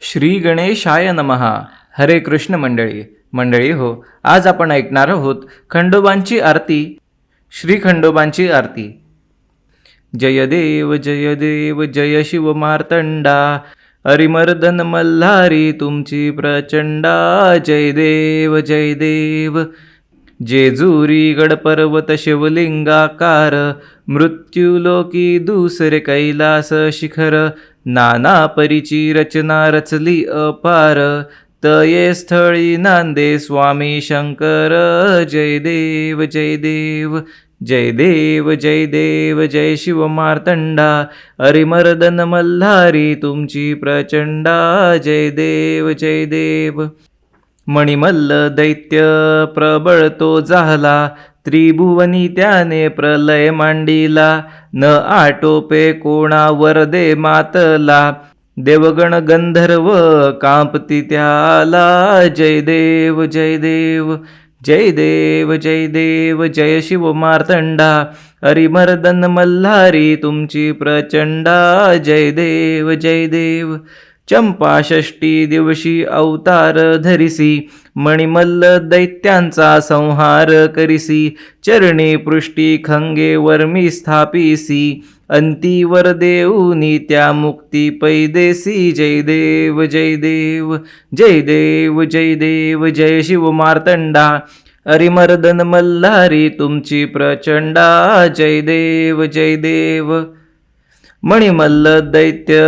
श्री गणेशाय नमहा हरे कृष्ण मंडळी. मंडळी हो आज आपण ऐकणार आहोत खंडोबांची आरती. श्री खंडोबांची आरती. जय देव जय देव जय शिव मार्तंडा. हरिमर्दन मल्हारी तुमची प्रचंडा. जय देव जय देव. जेजुरी गडपर्वत शिवलिंगाकार मृत्यूलोकी दुसरे कैलास शिखर नाना परीची रचना रचली अपार तये स्थळी नांदे स्वामी शंकर जय देव जय देव जय देव जय देव जय शिव मार्तंडा हरिमर्दन मल्हारी तुमची प्रचंडा जय देव जय देव मणिमल्ल दैत्य प्रबळ तो झाला. त्रिभुवनी त्याने प्रलय मांडिला. न आटोपे कोणावर दे मातला. देवगण गंधर्व कांपती त्याला. जय देव जय देव जय देव जय देव जय शिव मार्तंडा. हरिमर्दन मल्हारी तुमची प्रचंडा. जय देव जय देव चंपा षष्टी दिवशी अवतार धरिसी मणिमल्ल दैत्यांचा संहार करिसी चरणी पृष्टी खंगे वर्मी स्थापिसी अंतीवर देऊनी त्या मुक्ती पैदेसी जय देव जय देव जय देव जय देव जय शिव मार्तंडा अरिमर्दन मल्हारी तुमची प्रचंडा जय देव जय देव मणिमल्ल दैत्य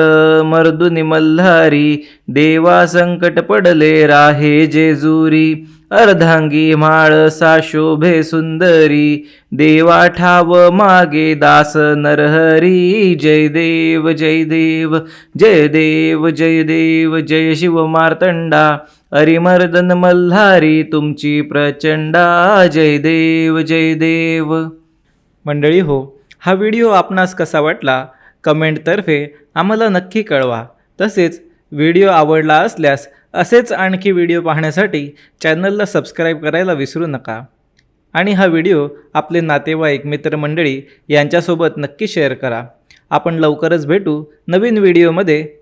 मर्दुनी मल्हारी देवा संकट पडले राहे जेजुरी अर्धांगी माळ साशोभे सुंदरी देवा ठाव मागे दास नरहरी जय देव जय देव जय देव जय देव जय शिव मार्तंडा अरिमर्दन मल्हारी तुमची प्रचंडा जय देव जय देव. मंडळी हो हा व्हिडिओ आपणास कसा वाटला? कमेंटतर्फे आम्हाला नक्की कळवा. तसेच व्हिडिओ आवडला असल्यास असेच आणखी व्हिडिओ पाहण्यासाठी चॅनलला सबस्क्राईब करायला विसरू नका. आणि हा व्हिडिओ आपले नातेवाईक मित्रमंडळी यांच्यासोबत नक्की शेअर करा. आपण लवकरच भेटू नवीन व्हिडिओमध्ये.